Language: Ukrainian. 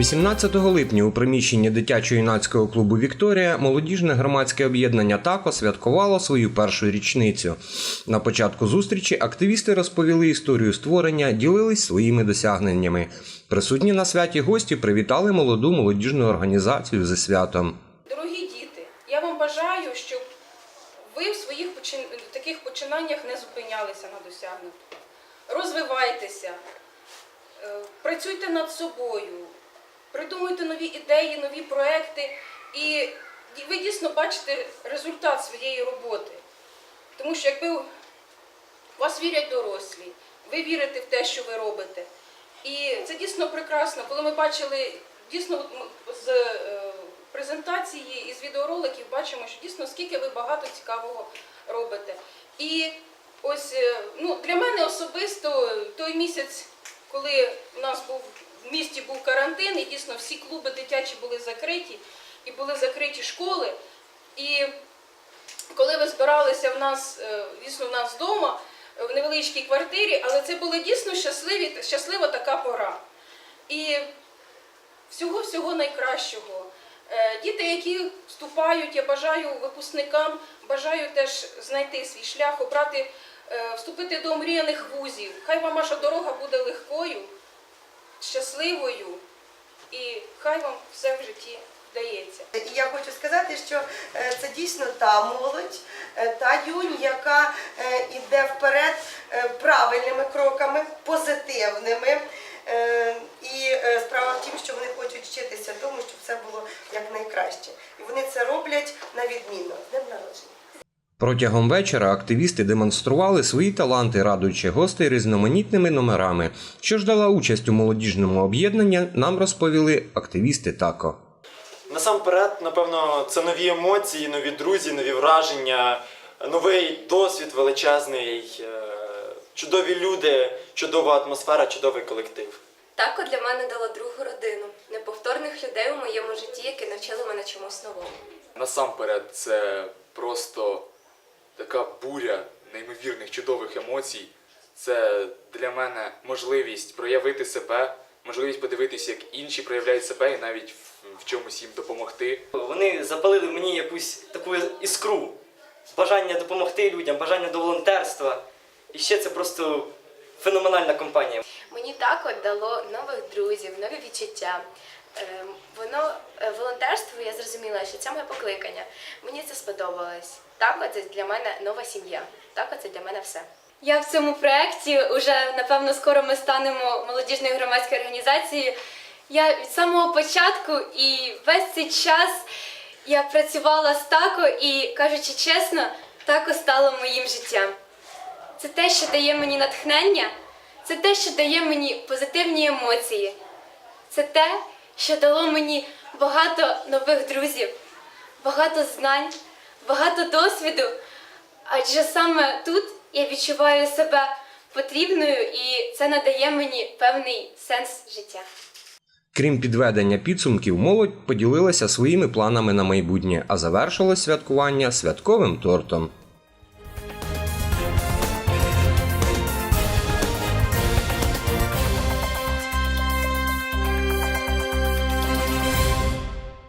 18 липня у приміщенні дитячо-юнацького клубу Вікторія молодіжне громадське об'єднання ТАКО святкувало свою першу річницю. На початку зустрічі активісти розповіли історію створення, ділились своїми досягненнями. Присутні на святі гості привітали молоду молодіжну організацію зі святом. Дорогі діти, я вам бажаю, щоб ви в своїх таких починаннях не зупинялися на досягнутому. Розвивайтеся, е, працюйте над собою, придумуйте нові ідеї, нові проекти, і ви дійсно бачите результат своєї роботи. Тому що якби вас вірять дорослі, ви вірите в те, що ви робите. І це дійсно прекрасно, коли ми бачили дійсно з е, презентації і з відеороликів бачимо, що дійсно скільки ви багато цікавого робите. І ось е, ну, для мене особисто той місяць, коли у нас був в місті був карантин, і дійсно всі клуби дитячі були закриті, і були закриті школи. І коли ви збиралися в нас, е, дійсно в нас вдома, е, в невеличкій квартирі, але це була дійсно щасливі, щаслива така пора. І всього-всього найкращого. Е, Діти, які вступають, я бажаю випускникам, бажаю теж знайти свій шлях, обрати, вступити до омріяних вузів. Хай вам ваша дорога буде легкою, щасливою, і хай вам все в житті вдається. І я хочу сказати, що е, це дійсно та молодь, е, та юнь, яка е, іде вперед е, правильними кроками, позитивними. Е, І е, справа в тім, що вони хочуть вчитися тому, щоб все було якнайкраще. І вони це роблять на відмінно. З днем народження. Протягом вечора активісти демонстрували свої таланти, радуючи гостей різноманітними номерами. Що ж дала участь у молодіжному об'єднанні, нам розповіли активісти ТАКО. Насамперед, напевно, це нові емоції, нові друзі, нові враження, новий досвід величезний, е, чудові люди, чудова атмосфера, чудовий колектив. Тако для мене дала другу родину, неповторних людей у моєму житті, які навчили мене чомусь новому. Насамперед, це просто така буря неймовірних чудових емоцій. Це для мене можливість проявити себе, можливість подивитися, як інші проявляють себе, і навіть в, в чомусь їм допомогти. Вони запалили в мені якусь таку іскру, бажання допомогти людям, бажання до волонтерства. І ще це просто феноменальна компанія. Мені тако дало нових друзів, нові відчуття. Е, Воно е, волонтерство, я зрозуміла, що це моє покликання. Мені це сподобалось. Тако це для мене нова сім'я. Тако це для мене все. Я в цьому проєкті уже напевно скоро ми станемо молодіжною громадською організацією. Я від самого початку і весь цей час я працювала з тако і, кажучи чесно, тако стало моїм життям. Це те, що дає мені натхнення, це те, що дає мені позитивні емоції. Це те, що дало мені багато нових друзів, багато знань, багато досвіду. Адже саме тут я відчуваю себе потрібною, і це надає мені певний сенс життя. Крім підведення підсумків, молодь поділилася своїми планами на майбутнє, а завершилось святкування святковим тортом.